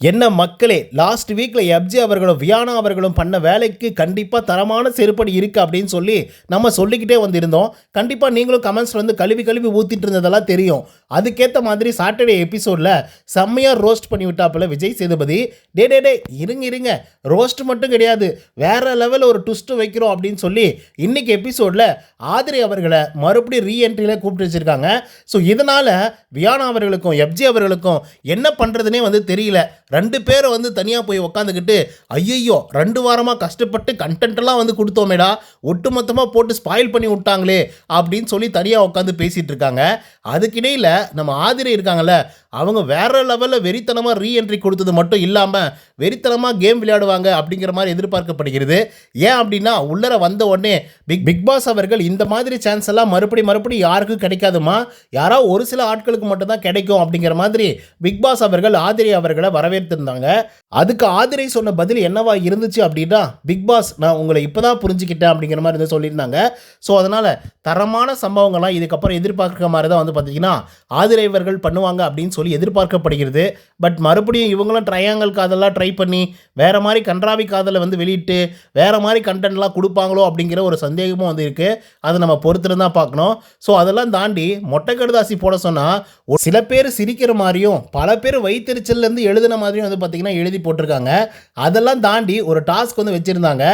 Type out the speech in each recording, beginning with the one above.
என்ன மக்களே லாஸ்ட் வீக்கில் எப்ஜி அவர்களும் வியானா அவர்களும் பண்ண வேலைக்கு கண்டிப்பாக தரமான செருப்படி இருக்குது அப்படின்னு சொல்லி நம்ம சொல்லிக்கிட்டே வந்திருந்தோம். கண்டிப்பாக நீங்களும் கமெண்ட்ஸில் வந்து கழுவி கழுவி ஊற்றிட்டு இருந்ததெல்லாம் தெரியும். அதுக்கேற்ற மாதிரி சாட்டர்டே எபிசோடில் செம்மையாக ரோஸ்ட் பண்ணி விட்டாப்புல விஜய் சேதுபதி. டே டே டே இருங்க இருங்க. ரோஸ்ட் மட்டும் கிடையாது. வேறு லெவலில் ஒரு ட்விஸ்ட்டு வைக்கிறோம் அப்படின்னு சொல்லி இன்னைக்கு எபிசோடில் ஆதிரை அவர்களை மறுபடியும் ரீஎன்ட்ரியில் கூப்பிட்டு வச்சுருக்காங்க. ஸோ இதனால் வியானா அவர்களுக்கும் எப்ஜி அவர்களுக்கும் என்ன பண்ணுறதுனே வந்து தெரியல. ரெண்டு பேரும் வந்து தனியாக போய் உக்காந்துக்கிட்டு ஐயையோ ரெண்டு வாரமாக கஷ்டப்பட்டு content வந்து கொடுத்தோமேடா ஒட்டுமொத்தமாக போட்டு ஸ்பாயில் பண்ணி விட்டாங்களே அப்படின்னு சொல்லி தனியாக உட்காந்து பேசிகிட்டு இருக்காங்க. அதுக்கிடையில் நம்ம ஆதிரை இருக்காங்கல்ல அவங்க வேற லெவலில் வெறித்தனமாக ரீஎன்ட்ரி கொடுத்தது மட்டும் இல்லாமல் வெறித்தனமாக கேம் விளையாடுவாங்க அப்படிங்கிற மாதிரி எதிர்பார்க்கப்படுகிறது. ஏன் அப்படின்னா உள்ளர வந்த உடனே பிக் பிக் பாஸ் அவர்கள் இந்த மாதிரி சான்ஸ் எல்லாம் மறுபடி மறுபடி யாருக்கும் கிடைக்காதுமா? யாரோ ஒரு சில ஆட்களுக்கு மட்டும்தான் கிடைக்கும் அப்படிங்கிற மாதிரி பிக் பாஸ் அவர்கள் ஆதிரை அவர்களை வரவே வரவேற்றிருந்தாங்க அதுக்கு ஆதிரை சொன்ன பதில் என்னவா இருந்துச்சு அப்படின்னா பிக் பாஸ் நான் உங்களை இப்போதான் புரிஞ்சுக்கிட்டேன் அப்படிங்கிற மாதிரி வந்து சொல்லியிருந்தாங்க. ஸோ அதனால் தரமான சம்பவங்கள்லாம் இதுக்கப்புறம் எதிர்பார்க்குற மாதிரி தான் வந்து பார்த்தீங்கன்னா ஆதிரைவர்கள் பண்ணுவாங்க அப்படின்னு சொல்லி எதிர்பார்க்கப்படுகிறது. பட் மறுபடியும் இவங்களும் ட்ரையாங்கல் காதெல்லாம் ட்ரை பண்ணி வேற மாதிரி கன்றாவி காதலை வந்து வெளியிட்டு வேற மாதிரி கண்டென்ட்லாம் கொடுப்பாங்களோ அப்படிங்கிற ஒரு சந்தேகமும் வந்து இருக்குது அதை நம்ம பொறுத்துட்டு தான் பார்க்கணும். ஸோ அதெல்லாம் தாண்டி மொட்டை கடுதாசி போட சொன்னால் சில பேர் சிரிக்கிற மாதிரியும் பல பேர் வைத்தறிச்சல்லேருந்து எழுதின மாதிரியும் வந்து பார்த்திங்கன்னா எழுதி போட்டிருக்காங்க. அதெல்லாம் தாண்டி ஒரு டாஸ்க் வந்து வச்சுருந்தாங்க.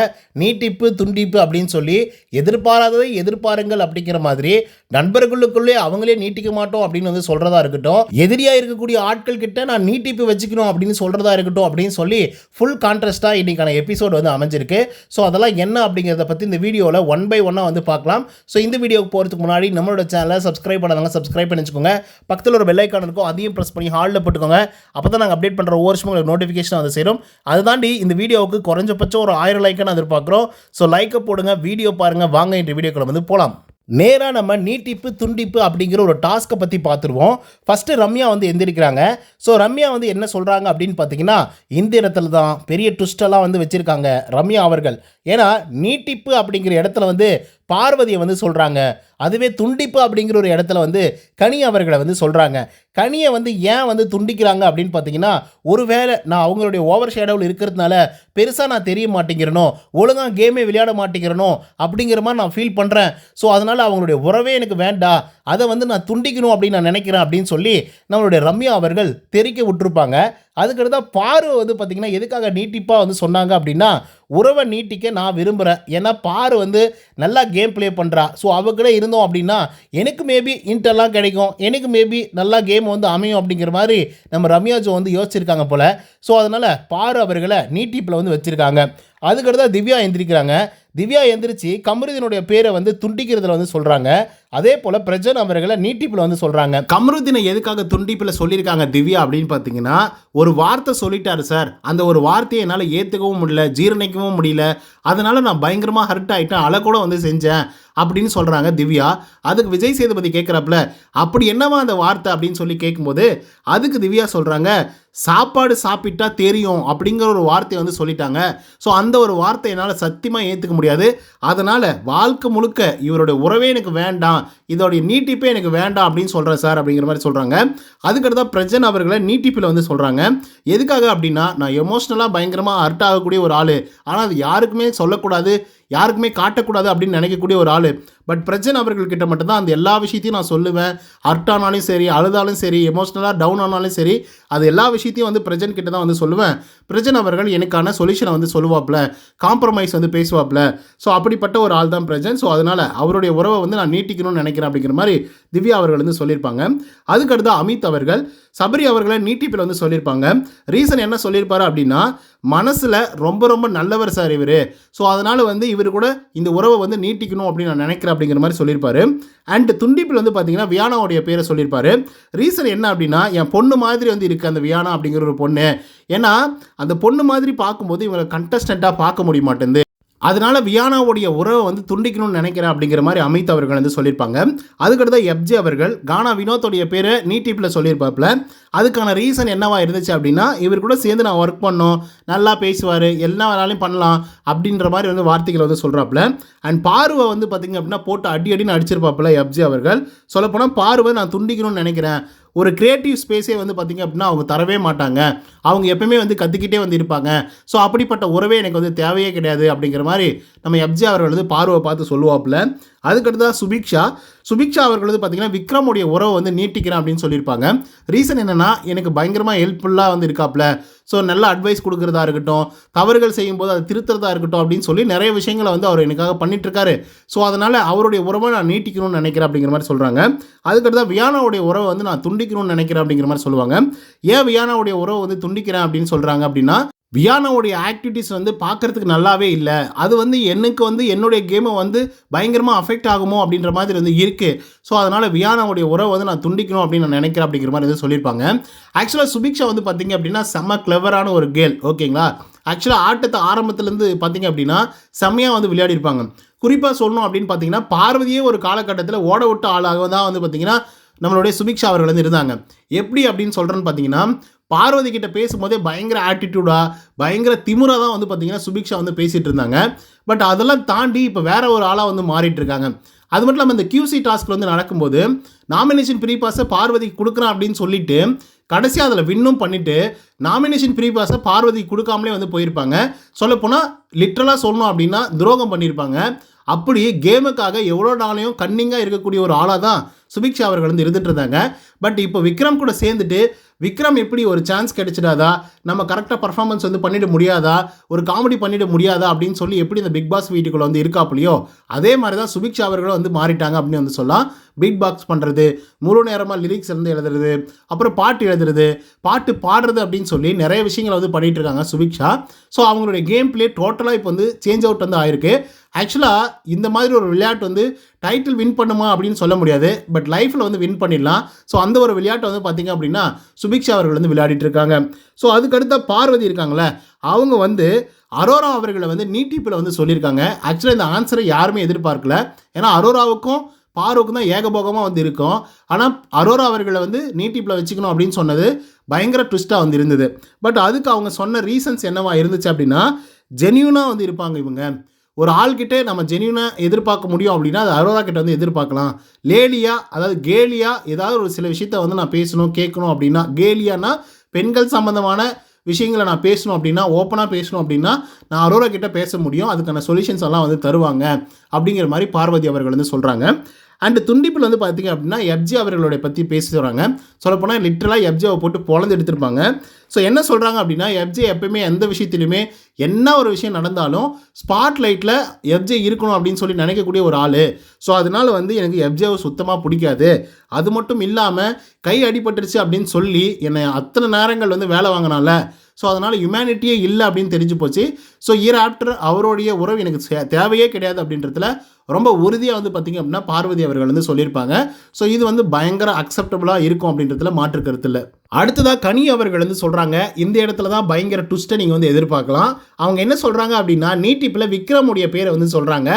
நீட்டிப்பு துண்டிப்பு அப்படின்னு சொல்லி எதிர்பாராததை எதிர்பாருங்கள் அப்படிங்கிற மாதிரி நண்பர்களுக்குள்ளே அவங்களே நீட்டிக்க மாட்டோம் அப்படின்னு வந்து சொல்கிறதா இருக்கட்டும். எதிரியாக இருக்கக்கூடிய ஆட்கள் கிட்ட நான் நீட்டிப்பு வச்சுக்கணும் அப்படின்னு சொல்கிறதா இருக்கட்டும் அப்படின்னு சொல்லி ஃபுல் கான்ட்ராஸ்ட்டாக இன்னைக்கான எபிசோடு வந்து அமைஞ்சிருக்கு. ஸோ அதெல்லாம் என்ன அப்படிங்கிறத பற்றி இந்த வீடியோவில் ஒன் பை ஒன்னாக வந்து பார்க்கலாம். ஸோ இந்த வீடியோக்கு போகிறதுக்கு முன்னாடி நம்மளோட சேனலை சப்ஸ்கிரைப் பண்ணாதவங்க சப்ஸ்கிரைப் பண்ணி வச்சுக்கோங்க பக்கத்தில் ஒரு பெல் இருக்கும் அதையும் ப்ரெஸ் பண்ணி ஹாலில் போட்டுக்கோங்க. அப்போ தான் நாங்கள் அப்டேட் பண்ணுற ஒவ்வொரு வருஷமும் உங்களுக்கு நோட்டிஃபிகேஷன் வந்து சேரும். அது தாண்டி இந்த வீடியோவுக்கு குறைஞ்சபட்சம் ஒரு ஆயிரம் லைக்கான எதிர்பார்க்குறோம். ஸோ லைக்கை போடுங்க வீடியோ பாருங்கள் வாங்க இன்று வீடியோக்குள்ள வந்து போகலாம் நேராக நம்ம நீட்டிப்பு துண்டிப்பு அப்படிங்கிற ஒரு டாஸ்க்கை பற்றி பார்த்துருவோம். ஃபஸ்ட்டு ரம்யா வந்து எந்திரிக்கிறாங்க. ஸோ ரம்யா வந்து என்ன சொல்கிறாங்க அப்படின்னு பார்த்தீங்கன்னா இந்த இடத்துல தான் பெரிய ட்விஸ்டெல்லாம் வந்து வச்சுருக்காங்க ரம்யா அவர்கள். ஏன்னா நீட்டிப்பு அப்படிங்கிற இடத்துல வந்து பார்வதியை வந்து சொல்கிறாங்க அதுவே துண்டிப்பு அப்படிங்கிற ஒரு இடத்துல வந்து கனி அவர்களை வந்து சொல்கிறாங்க கனியை வந்து ஏன் வந்து துண்டிக்கிறாங்க அப்படின்னு பார்த்தீங்கன்னா ஒருவேளை நான் அவங்களுடைய ஓவர் ஷேடோவில் இருக்கிறதுனால பெருசாக நான் தெரிய மாட்டேங்கிறனோ ஒழுங்காக கேமே விளையாட மாட்டேங்கிறனோ அப்படிங்கிற மாதிரி நான் ஃபீல் பண்ணுறேன் ஸோ அதனால் அவங்களுடைய உறவே எனக்கு வேண்டாம் அதை வந்து நான் துண்டிக்கணும் அப்படின்னு நான் நினைக்கிறேன் அப்படின்னு சொல்லி நம்மளுடைய ரம்யா அவர்கள் தெரிக்க விட்டுருப்பாங்க. அதுக்கடுத்தா பாரு வந்து பார்த்திங்கன்னா எதுக்காக நீட்டிப்பாக வந்து சொன்னாங்க அப்படின்னா உறவை நீட்டிக்க நான் விரும்புகிறேன் ஏன்னா பாரு வந்து நல்லா கேம் ப்ளே பண்ணுறா ஸோ அவகிட்ட இருந்தோம் அப்படின்னா எனக்கு மேபி இன்டெல்லாம் கிடைக்கும். எனக்கு மேபி நல்லா கேம் வந்து அமையும் அப்படிங்கிற மாதிரி நம்ம ரம்யாஜோ வந்து யோசிச்சிருக்காங்க போல். ஸோ அதனால் பாரு அவர்களை நீட்டிப்பில் வந்து வச்சுருக்காங்க. அதுக்கடுத்தா திவ்யா எந்திரிக்கிறாங்க. திவ்யா எந்திரிச்சு கமருதீனுடைய பேரை வந்து துண்டிக்கிறதுல வந்து சொல்கிறாங்க அதே போல் பிரஜன் அவர்களை நீட்டிப்பில் வந்து சொல்கிறாங்க கமருதீனை எதுக்காக துண்டிப்பில் சொல்லியிருக்காங்க திவ்யா அப்படின்னு பார்த்தீங்கன்னா ஒரு வார்த்தை சொல்லிட்டாரு சார். அந்த ஒரு வார்த்தையை என்னால் ஏற்றுக்கவும் முடியல ஜீரணிக்கவும் முடியல. அதனால் நான் பயங்கரமாக ஹர்ட் ஆகிட்டேன் அலை கூட வந்து செஞ்சேன் அப்படின்னு சொல்கிறாங்க திவ்யா. அதுக்கு விஜய் சேதுபதி கேட்குறப்பல அப்படி என்னவா அந்த வார்த்தை? அப்படின்னு சொல்லி கேட்கும்போது அதுக்கு திவ்யா சொல்கிறாங்க சாப்பாடு சாப்பிட்டா தெரியும் அப்படிங்கிற ஒரு வார்த்தையை வந்து சொல்லிட்டாங்க. ஸோ அந்த ஒரு வார்த்தை என்னால் சத்தியமாக ஏற்றுக்க முடியாது. அதனால் வாழ்க்கை முழுக்க இவருடைய உறவே எனக்கு வேண்டாம். இதோடைய நீட்டிப்பே எனக்கு வேண்டாம் அப்படின்னு சொல்கிறேன் சார் அப்படிங்கிற மாதிரி சொல்கிறாங்க அதுக்கடுத்தா பிரஜன் அவர்களை நீட்டிப்பில் வந்து சொல்கிறாங்க எதுக்காக அப்படின்னா நான் எமோஷ்னலாக பயங்கரமாக ஹர்ட் ஆகக்கூடிய ஒரு ஆள். ஆனால் அது யாருக்குமே சொல்லக்கூடாது. யாருக்குமே காட்டக்கூடாது அப்படின்னு நினைக்கக்கூடிய ஒரு ஆள். பட் பிரஜன் அவர்கள்கிட்ட மட்டும்தான் அந்த எல்லா விஷயத்தையும் நான் சொல்லுவேன். ஹர்ட் ஆனாலும் சரி அழுதாலும் சரி எமோஷ்னலாக டவுன் ஆனாலும் சரி அது எல்லா விஷயத்தையும் வந்து பிரஜன் கிட்ட தான் வந்து சொல்லுவேன். பிரஜன் அவர்கள் எனக்கான சொல்யூஷனை வந்து சொல்லுவாப்ல. காம்ப்ரமைஸ் வந்து பேசுவாப்ல. ஸோ அப்படிப்பட்ட ஒரு ஆள் தான் பிரஜன். ஸோ அதனால் அவருடைய உறவை வந்து நான் நீட்டிக்கணும்னு நினைக்கிறேன் அப்படிங்கிற மாதிரி திவ்யா அவர்கள் வந்து சொல்லியிருப்பாங்க. அதுக்கடுத்து அமித் அவர்கள் சபரி அவர்களை நீட்டிப்பில் வந்து சொல்லியிருப்பாங்க. ரீசன் என்ன சொல்லியிருப்பாரு அப்படின்னா மனசில் ரொம்ப ரொம்ப நல்லவர் சார் இவர். ஸோ அதனால் வந்து இவர் கூட இந்த உறவை வந்து நீட்டிக்கணும் அப்படின்னு நான் நினைக்கிறேன் அப்படிங்கிற மாதிரி சொல்லியிருப்பாரு. அண்ட் துண்டிப்பில் வந்து பார்த்தீங்கன்னா வியானாவுடைய பேரை சொல்லியிருப்பாரு. ரீசன் என்ன அப்படின்னா என் பொண்ணு மாதிரி வந்து இருக்குது அந்த வியானா அப்படிங்கிற ஒரு பொண்ணு. ஏன்னா அந்த பொண்ணு மாதிரி பார்க்கும்போது இவங்களை கண்டஸ்டண்ட்டாக பார்க்க முடிய மாட்டேங்குது. அதனால வியானாவுடைய உறவை வந்து துண்டிக்கணும்னு நினைக்கிறேன் அப்படிங்கிற மாதிரி அமித் அவர்கள் வந்து சொல்லியிருப்பாங்க. அதுக்கடுத்த எப்ஜே அவர்கள் கானா வினோத்துடைய பேரை நீட்டிப்பில் சொல்லியிருப்பாப்புல. அதுக்கான ரீசன் என்னவா இருந்துச்சு அப்படின்னா இவர் கூட சேர்ந்து நான் ஒர்க் பண்ணோம் நல்லா பேசுவார் எல்லா வேணாலும் பண்ணலாம் அப்படின்ற மாதிரி வந்து வார்த்தைகளை வந்து சொல்கிறாப்புல அண்ட் பார்வை வந்து பார்த்திங்க அப்படின்னா போட்டு அடி அடின்னு அடிச்சிருப்பாப்புல எப்ஜே அவர்கள். சொல்லப்போனால் பார்வை நான் துண்டிக்கணும்னு நினைக்கிறேன். ஒரு கிரியேட்டிவ் ஸ்பேஸே வந்து பார்த்திங்க அப்படின்னா அவங்க தரவே மாட்டாங்க. அவங்க எப்பவுமே வந்து கற்றுக்கிட்டே வந்து இருப்பாங்க. ஸோ அப்படிப்பட்ட உறவே எனக்கு வந்து தேவையே கிடையாது அப்படிங்கிற மாதிரி நம்ம எப்ஜி அவர்கள் வந்து பார்வை பார்த்து சொல்லுவாப்புல. அதுக்கடுத்ததாக சுபிக்ஷா. சுபிக்ஷா அவர்கள் வந்து பார்த்திங்கன்னா விக்ரமுடைய உறவை வந்து நீட்டிக்கிறேன் அப்படின்னு சொல்லியிருப்பாங்க. ரீசன் என்னென்னா எனக்கு பயங்கரமாக ஹெல்ப்ஃபுல்லாக வந்து இருக்காப்புல ஸோ நல்ல அட்வைஸ் கொடுக்குறதா இருக்கட்டும் தவறுகள் செய்யும்போது அதை திருத்துறதா இருக்கட்டும் அப்படின்னு சொல்லி நிறைய விஷயங்களை வந்து அவர் எனக்காக பண்ணிட்டுருக்காரு. ஸோ அதனால் அவருடைய உறவை நான் நீட்டிக்கணும்னு நினைக்கிறேன் அப்படிங்கிற மாதிரி சொல்கிறாங்க அதுக்கடுத்தா வியானாவுடைய உறவை வந்து நான் துண்டிக்கணும்னு நினைக்கிறேன் அப்படிங்கிற மாதிரி சொல்லுவாங்க. ஏன் வியானாவுடைய உறவை வந்து துண்டிக்கிறேன் அப்படின்னு சொல்கிறாங்க அப்படின்னா வியானாவுடைய ஆக்டிவிட்டீஸ் வந்து பார்க்கறதுக்கு நல்லாவே இல்லை. அது வந்து எனக்கு வந்து என்னுடைய கேமை வந்து பயங்கரமாக அஃபெக்ட் ஆகுமோ அப்படின்ற மாதிரி வந்து இருக்குது ஸோ அதனால் வியானாவுடைய உறவை வந்து நான் துண்டிக்கணும் அப்படின்னு நான் நினைக்கிறேன் அப்படிங்கிற மாதிரி வந்து சொல்லியிருப்பாங்க. ஆக்சுவலாக சுபிக்ஷா வந்து பார்த்தீங்க அப்படின்னா செம்ம கிளவரான ஒரு கேர்ள் ஓகேங்களா ஆக்சுவலாக ஆட்டத்தை ஆரம்பத்துலேருந்து பார்த்தீங்க அப்படின்னா செம்மையாக வந்து விளையாடிருப்பாங்க குறிப்பாக சொல்லணும் அப்படின்னு பார்த்தீங்கன்னா பார்வதியே ஒரு காலகட்டத்தில் ஓட விட்ட ஆளாக தான் வந்து பார்த்தீங்கன்னா நம்மளுடைய சுபிக்ஷா அவர்கள் வந்து இருந்தாங்க. எப்படி அப்படின்னு சொல்கிறேன்னு பார்த்தீங்கன்னா பார்வதி கிட்ட பேசும்போதே பயங்கர ஆட்டிடியூடாக பயங்கர திமுறா தான் வந்து பார்த்தீங்கன்னா சுபிக்ஷா வந்து பேசிகிட்டு இருந்தாங்க. பட் அதெல்லாம் தாண்டி இப்போ வேற ஒரு ஆளாக வந்து மாறிட்டு இருக்காங்க. அது மட்டும் இல்லாமல் இந்த கியூசி டாஸ்க் வந்து நடக்கும்போது நாமினேஷன் ப்ரீ பாஸை பார்வதிக்கு கொடுக்குறான் அப்படின்னு சொல்லிட்டு கடைசியாக அதில் வின்னும் பண்ணிவிட்டு நாமினேஷன் ப்ரீ பாஸை பார்வதிக்கு கொடுக்காமலே வந்து போயிருப்பாங்க. சொல்லப்போனால் லிட்ரலாக சொல்லணும் அப்படின்னா துரோகம் பண்ணியிருப்பாங்க அப்படி கேமுக்காக எவ்வளோ நாளையும் கன்னிங்காக இருக்கக்கூடிய ஒரு ஆளாக தான் சுபிக்ஷா அவர்கள் வந்து இருந்துட்டு இருந்தாங்க. பட் இப்போ விக்ரம் கூட சேர்ந்துட்டு விக்ரம் எப்படி ஒரு சான்ஸ் கிடைச்சிடாதா? நம்ம கரெக்டாக பர்ஃபார்மன்ஸ் வந்து பண்ணிட முடியாதா? ஒரு காமெடி பண்ணிட முடியாதா? அப்படின்னு சொல்லி எப்படி இந்த பிக் பாஸ் வீட்டுக்குள்ளே வந்து இருக்காப்புலையோ அதே மாதிரி தான் சுபிக்ஷா அவர்களும் வந்து மாறிட்டாங்க அப்படின்னு வந்து சொல்லலாம். பிக் பாக்ஸ் பண்ணுறது முழு நேரமாக லிரிக்ஸ் இருந்து எழுதுறது அப்புறம் பாட்டு எழுதுறது பாட்டு பாடுறது அப்படின்னு சொல்லி நிறைய விஷயங்களை வந்து பண்ணிகிட்டு இருக்காங்க சுபிக்ஷா ஸோ அவங்களுடைய கேம் பிளே டோட்டலாக இப்போ வந்து சேஞ்ச் அவுட் வந்து ஆயிருக்கு. ஆக்சுவலாக இந்த மாதிரி ஒரு விளையாட்டு வந்து டைட்டில் வின் பண்ணுமா அப்படின்னு சொல்ல முடியாது. பட் லைஃப்பில் வந்து வின் பண்ணிடலாம். ஸோ அந்த ஒரு விளையாட்டை வந்து பார்த்தீங்க அப்படின்னா சுபிக்ஷா அவர்கள் வந்து விளையாடிட்டு இருக்காங்க. ஸோ அதுக்கடுத்த பார்வதி இருக்காங்களே அவங்க வந்து அரோரா அவர்களை வந்து நீட்டிப்பில் வந்து சொல்லியிருக்காங்க. ஆக்சுவலாக இந்த ஆன்சரை யாருமே எதிர்பார்க்கல. ஏன்னா அரோராவுக்கும் பாருக்கும் தான் ஏகபோகமாக வந்து இருக்கும். ஆனால் அரோரா அவர்களை வந்து நீட்டிப்பில் வச்சுக்கணும் அப்படின்னு சொன்னது பயங்கர ட்விஸ்ட்டாக வந்து இருந்தது. பட் அதுக்கு அவங்க சொன்ன ரீசன்ஸ் என்னவா இருந்துச்சு அப்படின்னா ஜென்யூனாக வந்து இருப்பாங்க இவங்க. ஒரு ஆள்கிட்ட நம்ம ஜென்யூனாக எதிர்பார்க்க முடியும் அப்படின்னா அது அரோரா கிட்ட வந்து எதிர்பார்க்கலாம். லேலியா அதாவது கேலியா ஏதாவது ஒரு சில விஷயத்த வந்து நான் பேசணும் கேட்கணும் அப்படின்னா கேலியானா பெண்கள் சம்மந்தமான விஷயங்களை நான் பேசணும் அப்படின்னா ஓப்பனாக பேசணும் அப்படின்னா நான் அரோரா கிட்ட பேச முடியும். அதுக்கான சொல்யூஷன்ஸ் எல்லாம் வந்து தருவாங்க. அப்படிங்கிற மாதிரி பார்வதி அவர்கள் வந்து சொல்கிறாங்க அண்ட் துண்டிப்பில் வந்து பார்த்தீங்க அப்படின்னா எப்ஜி அவர்களுடைய பற்றி பேசுகிறாங்க சொல்லப்போனால் லிட்டரலாக எப்ஜியை போட்டு பொழந்து எடுத்திருப்பாங்க. ஸோ என்ன சொல்கிறாங்க அப்படின்னா எப்ஜே எப்பயுமே எந்த விஷயத்துலையுமே என்ன ஒரு விஷயம் நடந்தாலும் ஸ்பாட் லைட்டில் எப்ஜே இருக்கணும் அப்படின்னு சொல்லி நினைக்கக்கூடிய ஒரு ஆள். ஸோ அதனால வந்து எனக்கு எப்ஜேவை சுத்தமாக பிடிக்காது. அது மட்டும் இல்லாமல் கை அடிபட்டுருச்சு அப்படின்னு சொல்லி என்னை அத்தனை நேரங்கள் வந்து வேலை வாங்கினால ஸோ அதனால் ஹியூமனிட்டியே இல்லை அப்படின்னு தெரிஞ்சு போச்சு. ஸோ இயர் ஆஃப்டர் அவருடைய உறவு எனக்கு சே- தேவையே கிடையாது அப்படின்றதுல ரொம்ப உறுதியாக வந்து பார்த்திங்க அப்படின்னா பார்வதி அவர்கள் வந்து சொல்லியிருப்பாங்க. ஸோ இது வந்து பயங்கர அக்செப்டபுளாக இருக்கும் அப்படின்றதுல மாற்று கருத்து இல்லை. அடுத்ததாக கனி அவர்கள் வந்து சொல்கிறாங்க இந்த இடத்துல தான் பயங்கர ட்விஸ்ட்டை நீங்கள் வந்து எதிர்பார்க்கலாம். அவங்க என்ன சொல்கிறாங்க அப்படின்னா நீட்டிப்பில் விக்ரமுடைய பேரை வந்து சொல்கிறாங்க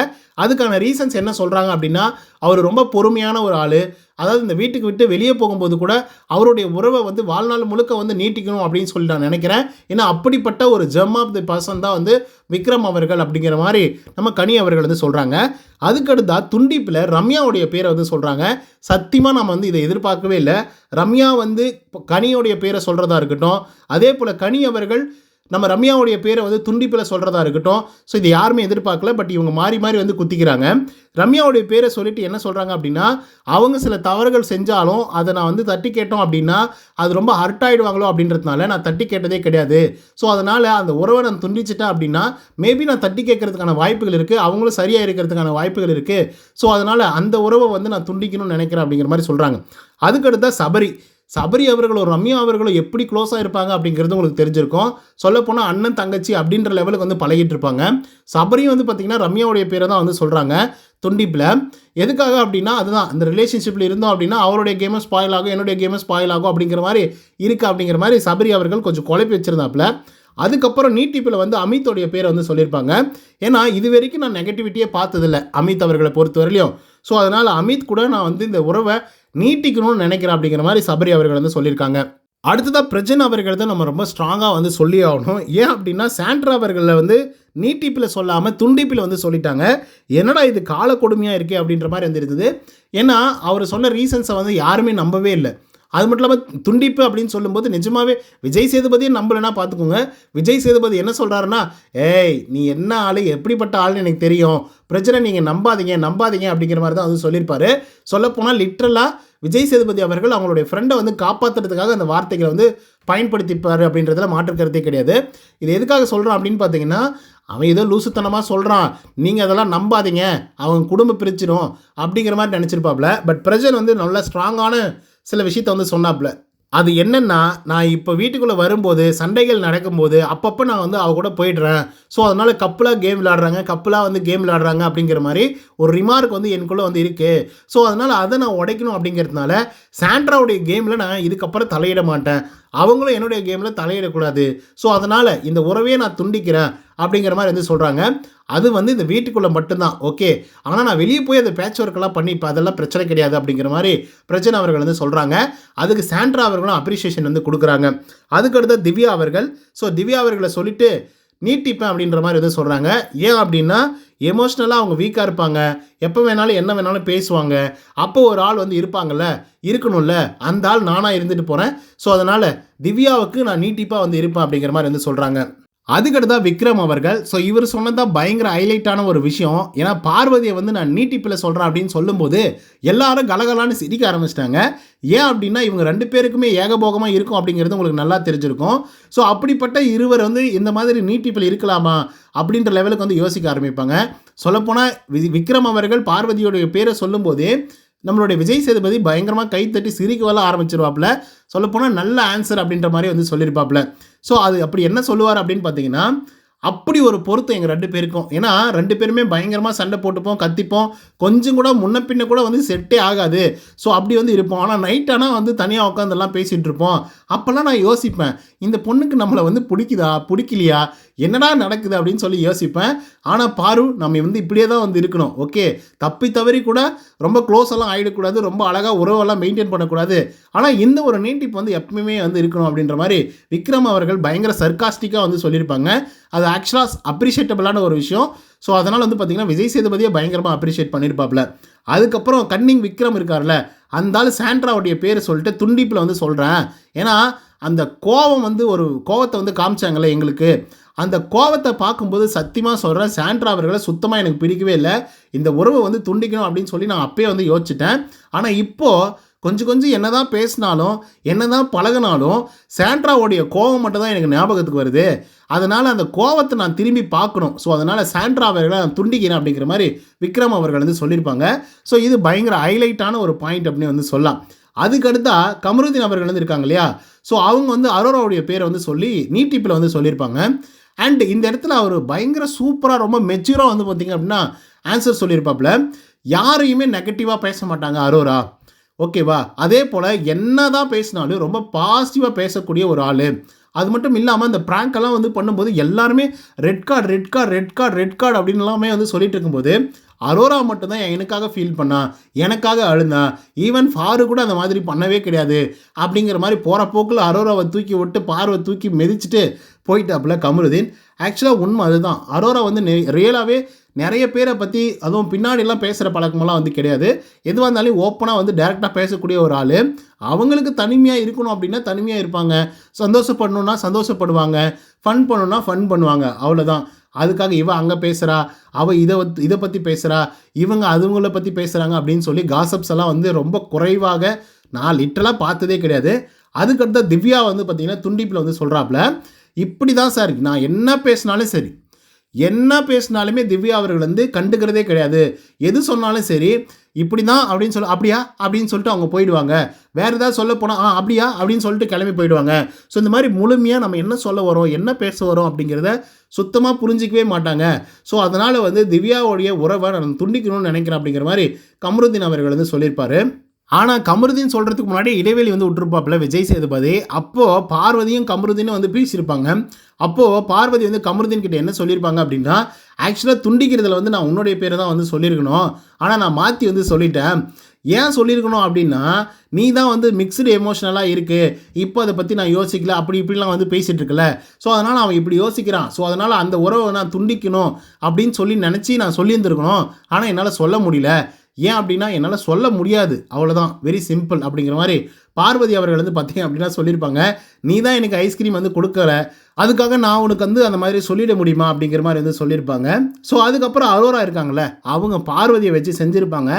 அதுக்கான ரீசன்ஸ் என்ன சொல்கிறாங்க அப்படின்னா அவர் ரொம்ப பொறுமையான ஒரு ஆள் அதாவது இந்த வீட்டுக்கு விட்டு வெளியே போகும்போது கூட அவருடைய உறவை வந்து வாழ்நாள் முழுக்க வந்து நீட்டிக்கணும் அப்படின்னு சொல்லி நான் நினைக்கிறேன். ஏன்னா அப்படிப்பட்ட ஒரு ஜெம் ஆஃப் தி பர்சன் தான் வந்து விக்ரம் அவர்கள் அப்படிங்கிற மாதிரி நம்ம கனி அவர்கள் வந்து சொல்கிறாங்க அதுக்கடுத்தா துண்டிப்பில் ரம்யாவுடைய பேரை வந்து சொல்கிறாங்க சத்தியமாக நம்ம வந்து இதை எதிர்பார்க்கவே இல்லை. ரம்யா வந்து இப்போ கனியோடைய பேரை சொல்கிறதா இருக்கட்டும். அதே போல் கனி அவர்கள் நம்ம ரம்யாவுடைய பேரை வந்து துண்டிப்பில் சொல்கிறதா இருக்கட்டும். ஸோ இது யாருமே எதிர்பார்க்கல பட் இவங்க மாறி மாறி வந்து குத்திக்கிறாங்க. ரம்யாவுடைய பேரை சொல்லிட்டு என்ன சொல்கிறாங்க அப்படின்னா அவங்க சில தவறுகள் செஞ்சாலும் அதை நான் வந்து தட்டி கேட்டோம் அப்படின்னா அது ரொம்ப ஹர்ட் ஆகிடுவாங்களோ அப்படின்றதுனால நான் தட்டி கேட்டதே கிடையாது. ஸோ அதனால் அந்த உறவை நான் துண்டிச்சிட்டேன் அப்படின்னா மேபி நான் தட்டி கேட்கறதுக்கான வாய்ப்புகள் இருக்குது அவங்களும் சரியாக இருக்கிறதுக்கான வாய்ப்புகள் இருக்குது ஸோ அதனால் அந்த உறவை வந்து நான் துண்டிக்கணும்னு நினைக்கிறேன் அப்படிங்கிற மாதிரி சொல்கிறாங்க அதுக்கடுத்தா சபரி. சபரி அவர்களும் ரம்யா அவர்களும் எப்படி க்ளோஸாக இருப்பாங்க அப்படிங்கிறது உங்களுக்கு தெரிஞ்சிருக்கும். சொல்லப்போனால் அண்ணன் தங்கச்சி அப்படின்ற லெவலுக்கு வந்து பழகிட்டு இருப்பாங்க சபரியும் வந்து பார்த்திங்கன்னா ரம்யாவுடைய பேரை தான் வந்து சொல்கிறாங்க துண்டிப்பில். எதுக்காக அப்படின்னா அதுதான். அந்த ரிலேஷன்ஷிப்பில் இருந்தோம் அப்படின்னா அவருடைய கேமும் ஸ்பாயில் ஆகும் என்னுடைய கேமும் ஸ்பாயில் ஆகும் அப்படிங்கிற மாதிரி இருக்குது அப்படிங்கிற மாதிரி சபரி அவர்கள் கொஞ்சம் குழப்பி வச்சுருந்தாப்புல. அதுக்கப்புறம் நீட்டிப்பில் வந்து அமித்தோடைய பேரை வந்து சொல்லியிருப்பாங்க. ஏன்னா இது வரைக்கும் நான் நெகட்டிவிட்டியே பார்த்ததில்ல அமித் அவர்களை பொறுத்தவரையிலையும். ஸோ அதனால் அமித் கூட நான் வந்து இந்த உறவை நீட்டிக்கணும்னு நினைக்கிறேன் அப்படிங்கிற மாதிரி சபரி அவர்கள் வந்து சொல்லியிருக்காங்க. அடுத்ததாக பிரஜன் அவர்கள் தான் நம்ம ரொம்ப ஸ்ட்ராங்காக வந்து சொல்லி ஆகணும். ஏன் அப்படின்னா சாண்ட்ரா அவர்களில் வந்து நீட்டிப்பில் சொல்லாமல் துண்டிப்பில் வந்து சொல்லிட்டாங்க. என்னடா இது கால கொடுமையாக இருக்கே அப்படின்ற மாதிரி வந்து இருந்தது ஏன்னா அவர் சொன்ன ரீசன்ஸை வந்து யாருமே நம்பவே இல்லை. அது மட்டும் இல்லாமல் துண்டிப்பு அப்படின்னு சொல்லும்போது நிஜமாவே விஜய் சேதுபதியை நம்பலைன்னா பார்த்துக்கோங்க விஜய் சேதுபதி என்ன சொல்கிறாருன்னா ஏய் நீ என்ன ஆள்? எப்படிப்பட்ட ஆள்னு எனக்கு தெரியும். பிரச்சனை நீங்கள் நம்பாதீங்க நம்பாதீங்க அப்படிங்கிற மாதிரி தான் வந்து சொல்லியிருப்பாரு. சொல்லப்போனால் லிட்ரலாக விஜய் சேதுபதி அவர்கள் அவங்களுடைய ஃப்ரெண்டை வந்து காப்பாற்றுறதுக்காக அந்த வார்த்தைகளை வந்து பயன்படுத்திப்பார் அப்படின்றதுல மாற்று கருத்தே கிடையாது. இது எதுக்காக சொல்கிறோம் அப்படின்னு பார்த்தீங்கன்னா அவன் ஏதோ லூசுத்தனமாக சொல்கிறான் நீங்கள் அதெல்லாம் நம்பாதீங்க. அவன் குடும்ப பிரிச்சிடும் அப்படிங்கிற மாதிரி நினச்சிருப்பாப்ல. பட் பிரஜன் வந்து நல்ல ஸ்ட்ராங்கான சில விஷயத்த வந்து சொன்னாப்ல அது என்னென்னா நான் இப்போ வீட்டுக்குள்ளே வரும்போது சண்டைகள் நடக்கும்போது அப்பப்போ நான் வந்து அவ கூட போயிடுறேன். ஸோ அதனால் கப்பலாக கேம் விளாடுறாங்க கப்பலாக வந்து கேம் விளாடுறாங்க அப்படிங்கிற மாதிரி ஒரு ரிமார்க் வந்து எனக்குள்ளே வந்து இருக்குது ஸோ அதனால் அதை நான் உடைக்கணும் அப்படிங்கிறதுனால சாண்ட்ராவுடைய கேமில் நான் இதுக்கப்புறம் தலையிட மாட்டேன். அவங்களும் என்னுடைய கேமில் தலையிடக்கூடாது. ஸோ அதனால் இந்த உறவையே நான் துண்டிக்கிறேன் அப்படிங்கிற மாதிரி வந்து சொல்கிறாங்க அது வந்து இந்த வீட்டுக்குள்ளே மட்டும்தான் ஓகே ஆனால் நான் வெளியே போய் அந்த பேட்ச் ஒர்க்கெல்லாம் பண்ணி இப்போ அதெல்லாம் பிரச்சனை கிடையாது அப்படிங்கிற மாதிரி பிரச்சனை அவர்கள் வந்து சொல்கிறாங்க அதுக்கு சாண்ட்ரா அவர்களும் அப்ரிஷியேஷன் வந்து கொடுக்குறாங்க. அதுக்கடுத்த திவ்யா அவர்கள். ஸோ திவ்யா அவர்களை சொல்லிட்டு நீட்டிப்பேன் அப்படின்ற மாதிரி வந்து சொல்கிறாங்க ஏன் அப்படின்னா எமோஷ்னலாக அவங்க வீக்காக இருப்பாங்க. எப்போ வேணாலும் என்ன வேணாலும் பேசுவாங்க. அப்போ ஒரு ஆள் வந்து இருப்பாங்கல்ல இருக்கணும்ல. அந்த ஆள் நானாக இருந்துட்டு போகிறேன் ஸோ அதனால் திவ்யாவுக்கு நான் நீட்டிப்பாக வந்து இருப்பேன் அப்படிங்கிற மாதிரி வந்து சொல்கிறாங்க அதுக்கடுத்தா விக்ரம் அவர்கள். ஸோ இவர் சொன்னதான் பயங்கர ஹைலைட்டான ஒரு விஷயம். ஏன்னா பார்வதியை வந்து நான் நீட்டிப்பில் சொல்கிறேன் அப்படின்னு சொல்லும்போது எல்லாரும் கலகலான்னு சிரிக்க ஆரம்பிச்சிட்டாங்க. ஏன் அப்படின்னா இவங்க ரெண்டு பேருக்குமே ஏகபோகமாக இருக்கும் அப்படிங்கிறது உங்களுக்கு நல்லா தெரிஞ்சிருக்கும். ஸோ அப்படிப்பட்ட இருவர் வந்து இந்த மாதிரி நீட்டிப்பில் இருக்கலாமா அப்படின்ற லெவலுக்கு வந்து யோசிக்க ஆரம்பிப்பாங்க. சொல்லப்போனால் வி- விக்ரம் அவர்கள் பார்வதியோடைய பேரை சொல்லும்போது நம்மளுடைய விஜய் சேதுபதி பயங்கரமாக கைத்தட்டி வர ஆரம்பிச்சிருவாப்புல. சொல்லப்போனால் நல்ல ஆன்சர் அப்படின்ற மாதிரி வந்து சொல்லியிருப்பாப்புல ஸோ அது அப்படி என்ன சொல்லுவார் அப்படின்னு பார்த்தீங்கன்னா அப்படி ஒரு பொருத்தம் எங்கள் ரெண்டு பேருக்கும். ஏன்னா ரெண்டு பேருமே பயங்கரமாக சண்டை போட்டுப்போம் கத்திப்போம். கொஞ்சம் கூட முன்ன பின்ன கூட வந்து செட்டே ஆகாது. ஸோ அப்படி வந்து இருப்போம். ஆனால் நைட் ஆனால் வந்து தனியாக உட்காந்துலாம் பேசிகிட்டு இருப்போம். அப்போல்லாம் நான் யோசிப்பேன் இந்த பொண்ணுக்கு நம்மளை வந்து பிடிக்குதா பிடிக்கலையா என்னடா நடக்குது அப்படின்னு சொல்லி யோசிப்பேன். ஆனால் பாரு நம்ம வந்து இப்படியே தான் வந்து இருக்கணும். ஓகே தப்பி தவறி கூட ரொம்ப க்ளோஸ் எல்லாம் ஆகிடக்கூடாது ரொம்ப அழகாக உறவெல்லாம் மெயின்டைன் பண்ணக்கூடாது. ஆனால் இந்த ஒரு நீட்டிப்பு வந்து எப்பவுமே வந்து இருக்கணும் அப்படின்ற மாதிரி விக்ரம் அவர்கள் பயங்கர சர்க்காஸ்டிக்காக வந்து சொல்லியிருப்பாங்க. அது ஆக்சுவலாக அப்ரிஷியேட்டபிளான ஒரு விஷயம். ஸோ அதனால் வந்து பார்த்திங்கன்னா விஜய் சேதுபதியை பயங்கரமாக அப்ரிஷியேட் பண்ணியிருப்பாப்ல அதுக்கப்புறம் கன்னிங் விக்ரம் இருக்கார்ல அந்த ஆள் சாண்ட்ராவுடைய பேர் சொல்லிட்டு துண்டிப்பில் வந்து சொல்கிறேன் ஏன்னா அந்த கோவம் வந்து ஒரு கோவத்தை வந்து காமிச்சாங்கல்ல எங்களுக்கு. அந்த கோவத்தை பார்க்கும்போது சத்தியமாக சொல்கிறேன் சாண்ட்ரா அவர்களை சுத்தமாக எனக்கு பிடிக்கவே இல்லை. இந்த உறவை வந்து துண்டிக்கணும் அப்படின்னு சொல்லி நான் அப்பயே வந்து யோசிச்சிட்டேன். ஆனால் இப்போது கொஞ்சம் கொஞ்சம் என்னதான் பேசினாலும் என்னதான் பழகினாலும் சாண்ட்ராவுடைய கோவம் மட்டும் தான் எனக்கு ஞாபகத்துக்கு வருது. அதனால் அந்த கோவத்தை நான் திரும்பி பார்க்கணும். ஸோ அதனால் சாண்ட்ரா அவர்களை நான் துண்டிக்கிறேன் அப்படிங்கிற மாதிரி விக்ரம் அவர்கள் வந்து சொல்லியிருப்பாங்க. ஸோ இது பயங்கர ஹைலைட்டான ஒரு பாயிண்ட் அப்படின்னு வந்து சொல்லலாம். அதுக்கடுத்தா கமருதீன் அவர்கள் வந்து இருக்காங்க இல்லையா? ஸோ அவங்க வந்து அரோராவுடைய பேரை வந்து சொல்லி நீட்டிப்பில் வந்து சொல்லியிருப்பாங்க. அண்ட் இந்த இடத்துல அவர் பயங்கர சூப்பராக ரொம்ப மெச்சூராக வந்து பார்த்தீங்க அப்படின்னா ஆன்சர் சொல்லியிருப்பாப்புல. யாரையுமே நெகட்டிவாக பேச மாட்டாங்க அரோரா. ஓகேவா அதே போல் என்ன தான் பேசினாலும் ரொம்ப பாசிட்டிவாக பேசக்கூடிய ஒரு ஆள். அது மட்டும் இல்லாமல் இந்த ப்ராங்கெல்லாம் எல்லாம் வந்து பண்ணும்போது எல்லாருமே red card red card red card red card அப்படின்னு எல்லாமே வந்து சொல்லிட்டு இருக்கும்போது அரோரா மட்டும்தான் எனக்காக ஃபீல் பண்ணா எனக்காக அழுந்தா ஈவன் ஃபாரு கூட அந்த மாதிரி பண்ணவே கிடையாது அப்படிங்கிற மாதிரி போகிற போக்கில் அரோராவை தூக்கி விட்டு பார்வை தூக்கி மிதிச்சிட்டு போயிட்டாப்புல கமருதீன். ஆக்சுவலாக உண்மை அதுதான். அரோரா வந்து ரியலாகவே நிறைய பேரை பற்றி அதுவும் பின்னாடிலாம் பேசுகிற பழக்கமெல்லாம் வந்து கிடையாது. எதுவாக இருந்தாலும் ஓப்பனாக வந்து டேரெக்டாக பேசக்கூடிய ஒரு ஆள். அவங்களுக்கு தனிமையாக இருக்கணும் அப்படின்னா தனிமையாக இருப்பாங்க. சந்தோஷப்படணுன்னா சந்தோஷப்படுவாங்க. ஃபன் பண்ணணுன்னா ஃபன் பண்ணுவாங்க. அவ்வளோதான் அதுக்காக இவ அங்கே பேசுகிறா அவள் இதை இதை பற்றி பேசுகிறா இவங்க அதுங்களை பற்றி பேசுகிறாங்க அப்படின்னு சொல்லி காசப்ஸ் எல்லாம் வந்து ரொம்ப குறைவாக நான் லிட்டலாக பார்த்ததே கிடையாது. அதுக்கடுத்த திவ்யா வந்து பார்த்திங்கன்னா துண்டிப்பில் வந்து சொல்கிறாப்புல இப்படி தான் சார் நான் என்ன பேசினாலும் சரி என்ன பேசினாலுமே திவ்யா அவர்கள் வந்து கண்டுக்கிறதே கிடையாது. எது சொன்னாலும் சரி இப்படி தான் அப்படின்னு சொல்ல அப்படியா? அப்படின்னு சொல்லிட்டு அவங்க போயிடுவாங்க. வேறு ஏதாவது சொல்ல போனால் ஆ அப்படியா? அப்படின்னு சொல்லிட்டு கிளம்பி போயிடுவாங்க. ஸோ இந்த மாதிரி முழுமையாக நம்ம என்ன சொல்ல வரோம் என்ன பேச வரோம் அப்படிங்கிறத சுத்தமாக புரிஞ்சிக்கவே மாட்டாங்க. ஸோ அதனால் வந்து திவ்யாவுடைய உறவை நான் துண்டிக்கணும்னு நினைக்கிறேன் அப்படிங்கிற மாதிரி கமருதீன் அவர்கள் வந்து சொல்லியிருப்பார். ஆனால் கமருதீன் சொல்கிறதுக்கு முன்னாடி இடைவெளி வந்து விட்டுருப்பாப்பில் விஜய் சேதுபதி. அப்போது பார்வதியும் கமருதீனும் வந்து பேசியிருப்பாங்க அப்போது பார்வதி வந்து கமருதீன் கிட்ட என்ன சொல்லியிருப்பாங்க அப்படின்னா ஆக்சுவலாக துண்டிக்கிறதுல வந்து நான் உன்னுடைய பேரை தான் வந்து சொல்லியிருக்கணும். ஆனால் நான் மாற்றி வந்து சொல்லிட்டேன். ஏன் சொல்லியிருக்கணும் அப்படின்னா நீ தான் வந்து மிக்சடு எமோஷனலாக இருக்குது இப்போ அதை பற்றி நான் யோசிக்கல. அப்படி இப்படிலாம் வந்து பேசிகிட்டு இருக்கல. ஸோ அதனால் அவன் இப்படி யோசிக்கிறான். ஸோ அதனால் அந்த உறவை நான் துண்டிக்கணும். அப்படின்னு சொல்லி நினச்சி நான் சொல்லியிருந்துருக்கணும். ஆனால் என்னால் சொல்ல முடியல. ஏன் அப்படின்னா என்னால் சொல்ல முடியாது. அவ்வளோதான் வெரி சிம்பிள் அப்படிங்கிற மாதிரி பார்வதி அவர்கள் வந்து பார்த்தீங்க அப்படின்னா சொல்லியிருப்பாங்க. நீ தான் எனக்கு ஐஸ்கிரீம் வந்து கொடுக்கல. அதுக்காக நான் உனக்கு வந்து அந்த மாதிரி சொல்லிட முடியுமா? அப்படிங்கிற மாதிரி வந்து சொல்லியிருப்பாங்க. ஸோ அதுக்கப்புறம் அரோரா இருக்காங்களே அவங்க பார்வதியை வச்சு செஞ்சுருப்பாங்க.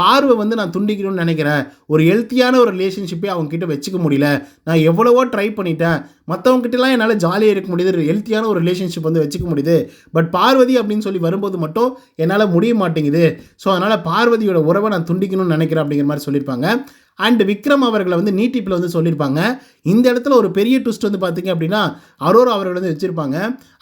பார்வை வந்து நான் துண்டிக்கணும்னு நினைக்கிறேன். ஒரு ஹெல்த்தியான ஒரு ரிலேஷன்ஷிப்பே அவங்க கிட்ட வச்சுக்க முடியல. நான் எவ்வளவோ ட்ரை பண்ணிட்டேன். மற்றவங்க கிட்டலாம் என்னால் ஜாலியாக இருக்க முடியுது. ஹெல்த்தியான ஒரு ரிலேஷன்ஷிப் வந்து வச்சுக்க முடியுது. பட் பார்வதி அப்படின்னு சொல்லி வரும்போது மட்டும் என்னால் முடிய மாட்டேங்குது. ஸோ அதனால் பார்வதியோட உறவை நான் துண்டிக்கணும்னு நினைக்கிறேன் அப்படிங்கிற மாதிரி சொல்லியிருப்பாங்க. அண்ட் விக்ரம் அவர்களை வந்து நீட்டிப்பில் வந்து சொல்லியிருப்பாங்க. இந்த இடத்துல ஒரு பெரிய ட்விஸ்ட் வந்து பார்த்தீங்க அப்படின்னா அரோரா அவர்கள் வந்து வச்சுருப்பாங்க.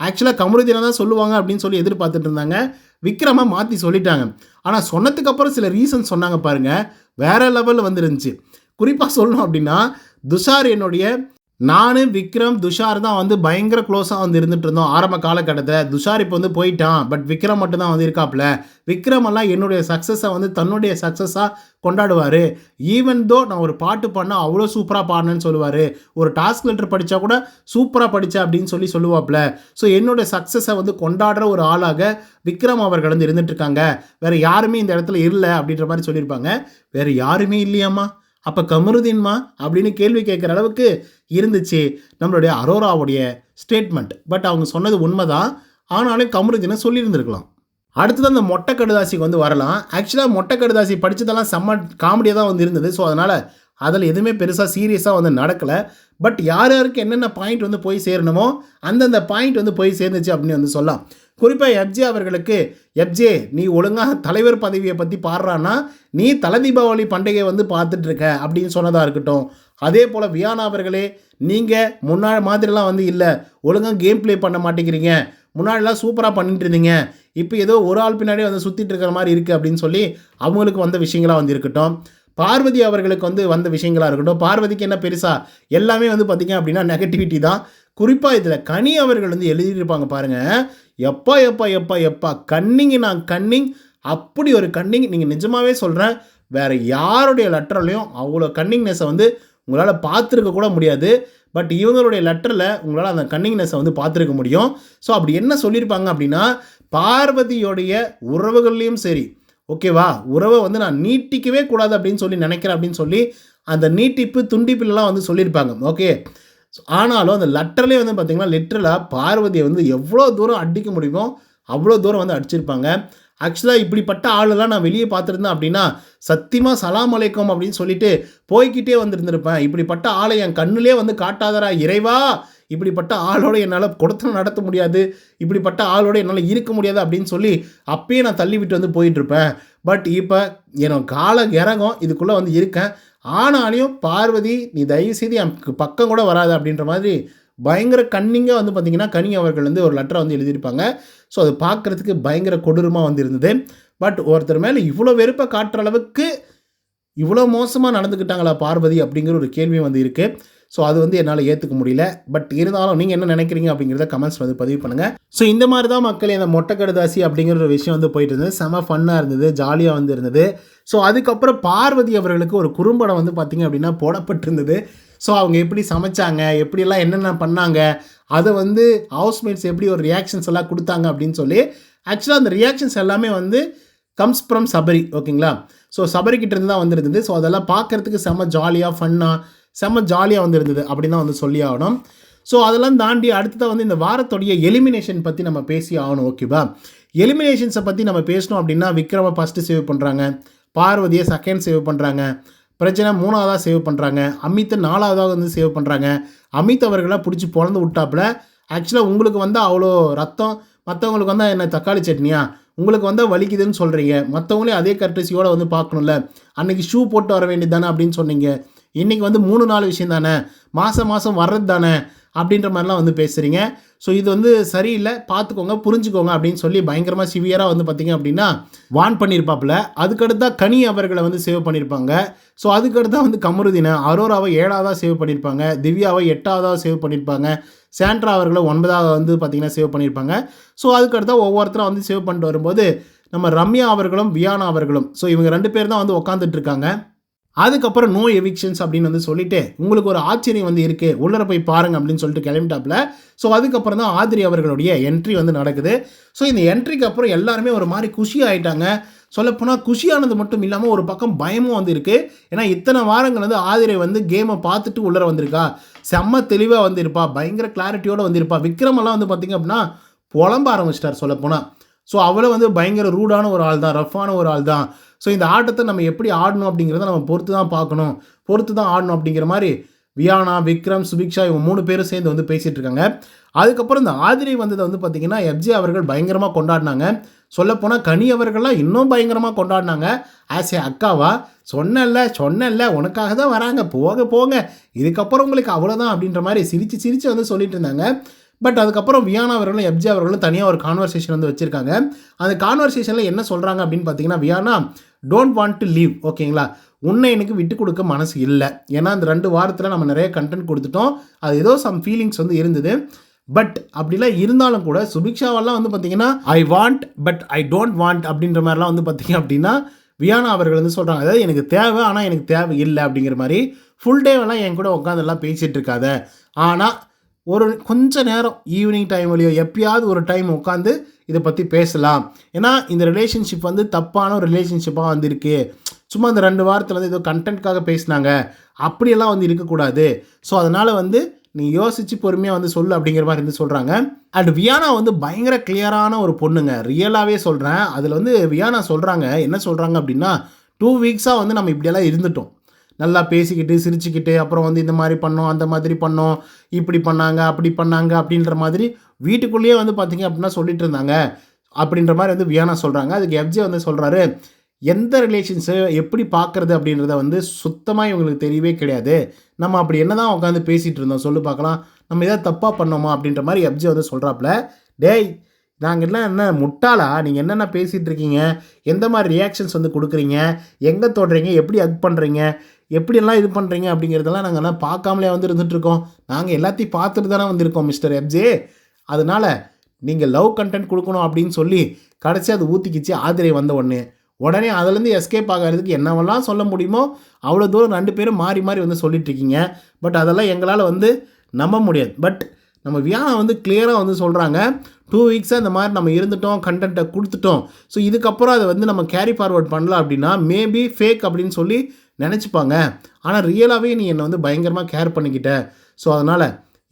ஆக்சுவலாக கமருதீனா தான் சொல்லுவாங்க அப்படின்னு சொல்லி எதிர்பார்த்துட்டு இருந்தாங்க. விக்ரமாக மாற்றி சொல்லிட்டாங்க. ஆனால் சொன்னதுக்கப்புறம் சில ரீசன் சொன்னாங்க பாருங்கள் வேற லெவலில் வந்துருந்துச்சு. குறிப்பாக சொல்லணும் அப்படின்னா துஷார் என்னுடைய நான் விக்ரம் துஷார் தான் வந்து பயங்கர க்ளோஸாக வந்து இருந்துட்டு இருந்தோம். ஆரம்ப காலகட்டத்தில் துஷார் இப்போ வந்து போயிட்டான். பட் விக்ரம் மட்டும் தான் வந்து இருக்காப்புல. விக்ரமெல்லாம் என்னுடைய சக்ஸஸை வந்து தன்னுடைய சக்ஸஸாக கொண்டாடுவார். ஈவன் தோ நான் ஒரு பாட்டு பாடினா அவ்வளோ சூப்பராக பாடினேன்னு சொல்லுவார். ஒரு டாஸ்க் லெட்டர் படித்தா கூட சூப்பராக படித்தேன் அப்படின்னு சொல்லி சொல்லுவாப்புல. ஸோ என்னுடைய சக்ஸஸை வந்து கொண்டாடுற ஒரு ஆளாக விக்ரம் அவர்கள் வந்து இருந்துட்டு இருக்காங்க. வேறு யாருமே இந்த இடத்துல இல்லை அப்படின்ற மாதிரி சொல்லியிருப்பாங்க. வேறு யாருமே இல்லையாம்மா? அப்போ கமருதீன்மா அப்படின்னு கேள்வி கேட்குற அளவுக்கு இருந்துச்சு நம்மளுடைய அரோராவுடைய ஸ்டேட்மெண்ட் பட் அவங்க சொன்னது உண்மைதான். ஆனாலும் கமருதீனை சொல்லியிருந்திருக்கலாம். அடுத்தது அந்த மொட்டை கடுதாசிக்கு வந்து வரலாம். ஆக்சுவலாக மொட்டை கடுதாசி படித்ததெல்லாம் செம்ம காமெடியாக தான் வந்து இருந்தது. ஸோ அதனால் அதில் எதுவுமே பெருசாக சீரியஸாக வந்து நடக்கலை. பட் யார் யாருக்கு என்னென்ன பாயிண்ட் வந்து போய் சேரணுமோ அந்தந்த பாயிண்ட் வந்து போய் சேர்ந்துச்சு அப்படின்னு வந்து சொல்லலாம். குறிப்பாக எப்ஜே அவர்களுக்கு எப்ஜே நீ ஒழுங்காக தலைவர் பதவியை பற்றி பாடுறான்னா நீ தலை தீபாவளி பண்டிகையை வந்து பார்த்துட்டு இருக்க அப்படின்னு சொன்னதாக இருக்கட்டும். அதே போல் வியானா அவர்களே நீங்கள் முன்னாள் மாதிரிலாம் வந்து இல்லை ஒழுங்காக கேம் ப்ளே பண்ண மாட்டேங்கிறீங்க. முன்னாடிலாம் சூப்பராக பண்ணிட்டு இருந்தீங்க இப்போ ஏதோ ஒரு ஆள் பின்னாடியே வந்து சுற்றிட்டு இருக்கிற மாதிரி இருக்குது அப்படின்னு சொல்லி அவங்களுக்கு வந்த விஷயங்களாக வந்து இருக்கட்டும். பார்வதி அவர்களுக்கு வந்து வந்த விஷயங்களாக இருக்கட்டும். பார்வதிக்கு என்ன பெருசாக எல்லாமே வந்து பார்த்திங்க அப்படின்னா நெகட்டிவிட்டி தான். குறிப்பாக இதில் கனி அவர்கள் வந்து எழுதியிருப்பாங்க பாருங்கள் எப்பா எப்பா எப்பா எப்பா கன்னிங் நான் கன்னிங் அப்படி ஒரு கன்னிங் நீங்கள் நிஜமாகவே சொல்கிறேன் வேறு யாருடைய லெட்டர்லையும் அவ்வளோ கன்னிங்னஸை வந்து உங்களால் பார்த்துருக்க கூட முடியாது. பட் இவங்களுடைய லெட்டரில் உங்களால் அந்த கன்னிங்னஸை வந்து பார்த்துருக்க முடியும். ஸோ அப்படி என்ன சொல்லியிருப்பாங்க அப்படின்னா பார்வதியோடைய உறவுகள்லேயும் சரி ஓகேவா உறவை வந்து நான் நீட்டிக்கவே கூடாது அப்படின்னு சொல்லி நினைக்கிறேன் அப்படின்னு சொல்லி அந்த நீட்டிப்பு துண்டிப்புலலாம் வந்து சொல்லியிருப்பாங்க. ஓகே ஆனாலும் அந்த லெட்டர்லேயே வந்து பார்த்திங்கன்னா லிட்டரலாக பார்வதியை வந்து எவ்வளோ தூரம் அடிக்க முடியுமோ அவ்வளோ தூரம் வந்து அடிச்சிருப்பாங்க. ஆக்சுவலாக இப்படிப்பட்ட ஆளெல்லாம் நான் வெளியே பார்த்துருந்தேன் அப்படின்னா சத்தியமாக சலாம் அலைக்கும் அப்படின்னு சொல்லிட்டு போய்கிட்டே வந்திருந்திருப்பேன். இப்படிப்பட்ட ஆளை என் கண்ணுலே வந்து காட்டாதரா இறைவா! இப்படிப்பட்ட ஆளோட என்னால் கொடுத்தனம் நடத்த முடியாது. இப்படிப்பட்ட ஆளோட என்னால் இருக்க முடியாது அப்படின்னு சொல்லி அப்பயே நான் தள்ளி விட்டு வந்து போயிட்டுருப்பேன். பட் இப்போ என்னோட கால இறங்கும் இதுக்குள்ளே வந்து இருக்கேன். ஆனாலையும் பார்வதி நீ தயவுசெய்து எனக்கு பக்கம் கூட வராது அப்படின்ற மாதிரி பயங்கர கன்னிங்காக வந்து பார்த்திங்கன்னா கனி அவர்கள் வந்து ஒரு லெட்டரை வந்து எழுதியிருப்பாங்க. ஸோ அது பார்க்குறதுக்கு பயங்கர கொடூரமாக வந்து இருந்தது பட் ஒருத்தர் மேலே இவ்வளோ வெறுப்பை காட்டுற அளவுக்கு இவ்வளோ மோசமாக நடந்துக்கிட்டாங்களா பார்வதி அப்படிங்கிற ஒரு கேள்வியும் வந்து இருக்குது ஸோ அது வந்து என்னால் ஏற்றுக்க முடியல. பட் இருந்தாலும் நீங்கள் என்ன நினைக்கிறீங்க அப்படிங்கிறத கமெண்ட்ஸ் வந்து பதிவு பண்ணுங்கள் ஸோ இந்த மாதிரி தான் மக்கள் இந்த மொட்டை கடுதாசி அப்படிங்கிற ஒரு விஷயம் வந்து போயிட்டு இருந்தது. செம ஃபன்னாக இருந்தது ஜாலியாக வந்து இருந்தது. ஸோ அதுக்கப்புறம் பார்வதி அவர்களுக்கு ஒரு குறும்படம் வந்து பார்த்திங்க அப்படின்னா போடப்பட்டிருந்தது. ஸோ அவங்க எப்படி சமைச்சாங்க எப்படியெல்லாம் என்னென்ன பண்ணாங்க அதை வந்து ஹவுஸ்மேட்ஸ் எப்படி ஒரு ரியாக்ஷன்ஸ் எல்லாம் கொடுத்தாங்க அப்படின்னு சொல்லி ஆக்சுவலாக அந்த ரியாக்ஷன்ஸ் எல்லாமே வந்து கம்ஸ் ஃப்ரம் சபரி ஓகேங்களா ஸோ சபரிக்கிட்டேருந்து தான் வந்துருந்தது. ஸோ அதெல்லாம் பார்க்குறதுக்கு செம்ம ஜாலியாக ஃபன்னாக செம்ம ஜாலியாக வந்துருந்தது அப்படின்னு தான் வந்து சொல்லி ஆகணும் ஸோ அதெல்லாம் தாண்டி அடுத்ததாக வந்து இந்த வாரத்துடைய எலிமினேஷன் பற்றி நம்ம பேசி ஆகணும் ஓகேவா எலிமினேஷன்ஸை பற்றி நம்ம பேசணும் அப்படின்னா விக்ரம ஃபஸ்ட்டு சேவ் பண்ணுறாங்க பார்வதியை செகண்ட் சேவ் பண்ணுறாங்க பிரச்சனை மூணாவதாக சேவ் பண்ணுறாங்க அமித்தை நாலாவதாக வந்து சேவ் பண்ணுறாங்க அமித் அவர்களை பிடிச்சி பிறந்து விட்டாப்புல ஆக்சுவலாக உங்களுக்கு வந்தால் அவ்வளோ ரத்தம் மற்றவங்களுக்கு வந்தால் என்ன தக்காளி சட்னியா? உங்களுக்கு வந்தால் வலிக்குதுன்னு சொல்கிறீங்க மற்றவங்களே அதே கர்டசியோடு வந்து பார்க்கணும்ல. அன்றைக்கி ஷூ போட்டு வர வேண்டியது தானே அப்படின்னு சொன்னீங்க. இன்றைக்கி வந்து மூணு நாலு விஷயம் தானே? மாதம் மாதம் வர்றது தானே? அப்படின்ற மாதிரிலாம் வந்து பேசுகிறீங்க ஸோ இது வந்து சரியில்லை. பார்த்துக்கோங்க புரிஞ்சுக்கோங்க அப்படின்னு சொல்லி பயங்கரமாக சிவியராக வந்து பார்த்திங்க அப்படின்னா வான் பண்ணியிருப்பாப்புல அதுக்கடுத்தா கனி அவர்களை வந்து சேவ் பண்ணியிருப்பாங்க ஸோ அதுக்கடுத்தா வந்து கமருதீனை அரோராவை ஏழாவதாக சேவ் பண்ணியிருப்பாங்க திவ்யாவை எட்டாவதாக சேவ் பண்ணியிருப்பாங்க சாண்ட்ரா அவர்களை ஒன்பதாவது வந்து பார்த்திங்கன்னா சேவ் பண்ணியிருப்பாங்க ஸோ அதுக்கடுத்தா ஒவ்வொருத்தரும் வந்து சேவ் பண்ணிட்டு வரும்போது நம்ம ரம்யா அவர்களும் வியானா அவர்களும் ஸோ இவங்க ரெண்டு பேர் தான் வந்து உட்காந்துட்டு இருக்காங்க. அதுக்கப்புறம் நோ எவிக்ஷன்ஸ் அப்படின்னு வந்து சொல்லிட்டு உங்களுக்கு ஒரு ஆச்சரியம் வந்து இருக்குது உள்ளர போய் பாருங்க அப்படின்னு சொல்லிட்டு கிளம்பிட்டாப்புல ஸோ அதுக்கப்புறம் தான் ஆதிரி அவர்களுடைய என்ட்ரி வந்து நடக்குது. ஸோ இந்த என்ட்ரிக்கு அப்புறம் எல்லாருமே ஒரு மாதிரி குஷி ஆகிட்டாங்க சொல்லப்போனால் குஷியானது மட்டும் இல்லாமல் ஒரு பக்கம் பயமும் வந்து இருக்குது ஏன்னா இத்தனை வாரங்கள் வந்து ஆதிரை வந்து கேமை பார்த்துட்டு உள்ளர வந்திருக்கா. செம்ம தெளிவாக வந்திருப்பா. பயங்கர கிளாரிட்டியோடு வந்திருப்பா. விக்ரமெல்லாம் வந்து பார்த்திங்க அப்படின்னா புலம்ப ஆரம்பிச்சிட்டார் சொல்லப்போனால் ஸோ அவளை வந்து பயங்கர ரூடான ஒரு ஆள் தான் ரஃப்பான ஒரு ஆள் தான் ஸோ இந்த ஆட்டத்தை நம்ம எப்படி ஆடணும் அப்படிங்கிறத நம்ம பொறுத்து தான் பார்க்கணும். பொறுத்து தான் ஆடணும் அப்படிங்கிற மாதிரி வியானா விக்ரம் சுபிக்ஷா இவங்க மூணு பேரும் சேர்ந்து வந்து பேசிகிட்டு இருக்காங்க. அதுக்கப்புறம் இந்த ஆதிரை வந்ததை வந்து பார்த்திங்கன்னா எஃப்ஜே அவர்கள் பயங்கரமாக கொண்டாடினாங்க. சொல்லப்போனால் கனி அவர்கள்லாம் இன்னும் பயங்கரமாக கொண்டாடினாங்க. ஆஸ் ஏ அக்காவா? சொன்னல சொன்னல உனக்காக தான் வராங்க. போக போங்க. இதுக்கப்புறம் உங்களுக்கு அவ்வளோதான் அப்படின்ற மாதிரி சிரித்து சிரித்து வந்து சொல்லிட்டு இருந்தாங்க. பட் அதுக்கப்புறம் வியானா அவர்களும் எப்ஜி அவர்களும் தனியாக ஒரு கான்வர்சேஷன் வந்து வச்சுருக்காங்க. அந்த கான்வர்சேஷனில் என்ன சொல்கிறாங்க அப்படின்னு பார்த்தீங்கன்னா Viana don't want to leave ஓகேங்களா? உன்னை எனக்கு விட்டு கொடுக்க மனசு இல்லை. ஏன்னா அந்த ரெண்டு வாரத்தில் நம்ம நிறைய கண்டென்ட் கொடுத்துட்டோம். அது ஏதோ சம் ஃபீலிங்ஸ் வந்து இருந்தது. பட் அப்படிலாம் இருந்தாலும் கூட சுபிக்ஷாவெல்லாம் வந்து பார்த்தீங்கன்னா I want but I don't want அப்படின்ற மாதிரிலாம் வந்து பார்த்தீங்க அப்படின்னா வியானா அவர்கள் வந்து சொல்கிறாங்க அதாவது எனக்கு தேவை ஆனால் எனக்கு தேவை இல்லை அப்படிங்கிற மாதிரி ஃபுல் டேவெல்லாம் என் கூட உட்காந்துலாம் பேசிகிட்டு இருக்காத. ஆனால் ஒரு கொஞ்ச நேரம் ஈவினிங் டைம்லையோ எப்பயாவது ஒரு டைம் உட்காந்து இதை பற்றி பேசலாம். ஏன்னா இந்த ரிலேஷன்ஷிப் வந்து தப்பான ஒரு ரிலேஷன்ஷிப்பாக வந்திருக்கு. சும்மா இந்த ரெண்டு வாரத்தில் வந்து ஏதோ கண்டென்ட்காக பேசினாங்க. அப்படியெல்லாம் வந்து இருக்கக்கூடாது. ஸோ அதனால் வந்து நீ யோசித்து பொறுமையாக வந்து சொல்லு அப்படிங்கிற மாதிரி வந்து சொல்கிறாங்க அண்ட் வியானா வந்து பயங்கர கிளியரான ஒரு பொண்ணுங்க. ரியலாகவே சொல்கிறேன் அதில் வந்து வியானா சொல்கிறாங்க என்ன சொல்கிறாங்க அப்படின்னா டூ வீக்ஸாக வந்து நம்ம இப்படியெல்லாம் இருந்துட்டோம். நல்லா பேசிக்கிட்டு சிரிச்சுக்கிட்டு அப்புறம் வந்து இந்த மாதிரி பண்ணோம் அந்த மாதிரி பண்ணோம் இப்படி பண்ணாங்க அப்படி பண்ணாங்க அப்படின்ற மாதிரி வீட்டுக்குள்ளேயே வந்து பார்த்திங்க அப்படின்னா சொல்லிட்டு இருந்தாங்க. அப்படின்ற மாதிரி வந்து வியானா சொல்கிறாங்க அதுக்கு எஃப்ஜே வந்து சொல்கிறாரு எந்த ரிலேஷன்ஸை எப்படி பார்க்குறது அப்படின்றத வந்து சுத்தமாக இவங்களுக்கு தெரியவே கிடையாது. நம்ம அப்படி என்ன தான் உட்காந்து பேசிகிட்டு இருந்தோம் சொல்லு பார்க்கலாம். நம்ம எதாவது தப்பாக பண்ணோமா? அப்படின்ற மாதிரி எஃப்ஜே வந்து சொல்கிறாப்புல டேய் நாங்கள் எல்லாம் என்ன முட்டாளா? நீங்கள் என்னென்ன பேசிகிட்டு இருக்கீங்க? எந்த மாதிரி ரியாக்ஷன்ஸ் வந்து கொடுக்குறீங்க? எங்கே தொடுறீங்க? எப்படி அக் பண்ணுறீங்க எப்படியெல்லாம் இது பண்ணுறீங்க அப்படிங்கிறதெல்லாம் நாங்கள் எல்லாம் பார்க்காமலே வந்து இருந்துகிட்ருக்கோம் நாங்கள் எல்லாத்தையும் பார்த்துட்டு தானே வந்திருக்கோம் மிஸ்டர் எஃப்ஜே அதனால் நீங்கள் லவ் கண்டென்ட் கொடுக்கணும் அப்படின்னு சொல்லி கடைசி அது ஊற்றிக்கிச்சு ஆதிரை வந்த உடனே. உடனே அதுலேருந்து எஸ்கேப் ஆகிறதுக்கு என்னவெல்லாம் சொல்ல முடியுமோ அவ்வளோ தூரம் ரெண்டு பேரும் மாறி மாறி வந்து சொல்லிகிட்ருக்கீங்க பட் அதெல்லாம் எங்களால் வந்து நம்ப முடியாது. பட் நம்ம வியானா வந்து கிளியராக வந்து சொல்கிறாங்க டூ வீக்ஸாக இந்த மாதிரி நம்ம இருந்துட்டோம் கண்டென்ட்டை கொடுத்துட்டோம். ஸோ இதுக்கப்புறம் அதை வந்து நம்ம கேரி ஃபார்வர்ட் பண்ணலாம் அப்படின்னா மேபி ஃபேக் அப்படின்னு சொல்லி நினச்சிப்பாங்க. ஆனால் ரியலாகவே நீ என்னை வந்து பயங்கரமாக கேர் பண்ணிக்கிட்ட. ஸோ அதனால்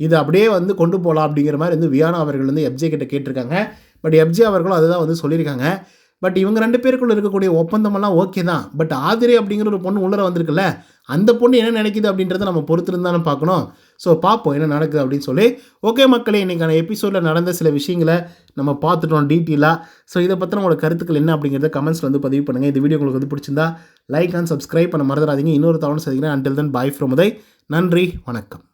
இது அப்படியே வந்து கொண்டு போகலாம் அப்படிங்கிற மாதிரி வந்து வியானா அவர்கள் வந்து எப்ஜே கிட்ட கேட்டிருக்காங்க. பட் எப்ஜே அவர்களும் அதுதான் வந்து சொல்லியிருக்காங்க. பட் இவங்க ரெண்டு பேருக்குள்ள இருக்கக்கூடிய ஒப்பந்தமெல்லாம் ஓகே தான். பட் ஆதிரை அப்படிங்கிற ஒரு பொண்ணு உள்ளர வந்திருக்குல்ல அந்த பொண்ணு என்ன நினைக்குது அப்படின்றத நம்ம பொறுத்திருந்தாலும் பார்க்கணும். ஸோ பார்ப்போம் என்ன நடக்குது அப்படின்னு சொல்லி. ஓகே மக்களே இன்றைக்கான எபிசோடில் நடந்த சில விஷயங்களை நம்ம பார்த்துட்டோம் டீட்டெயிலாக ஸோ இதை பற்றி உங்களோட கருத்துக்கள் என்ன அப்படிங்கிறத கமெண்ட்ஸில் வந்து பதிவு பண்ணுங்கள் இந்த வீடியோ உங்களுக்கு வந்து பிடிச்சிருந்தா லைக் அண்ட் சப்ஸ்கிரைப் பண்ண மறந்துடாதீங்க. இன்னொரு தவணை சந்திக்கிறேன். Until then bye from Uday. நன்றி வணக்கம்.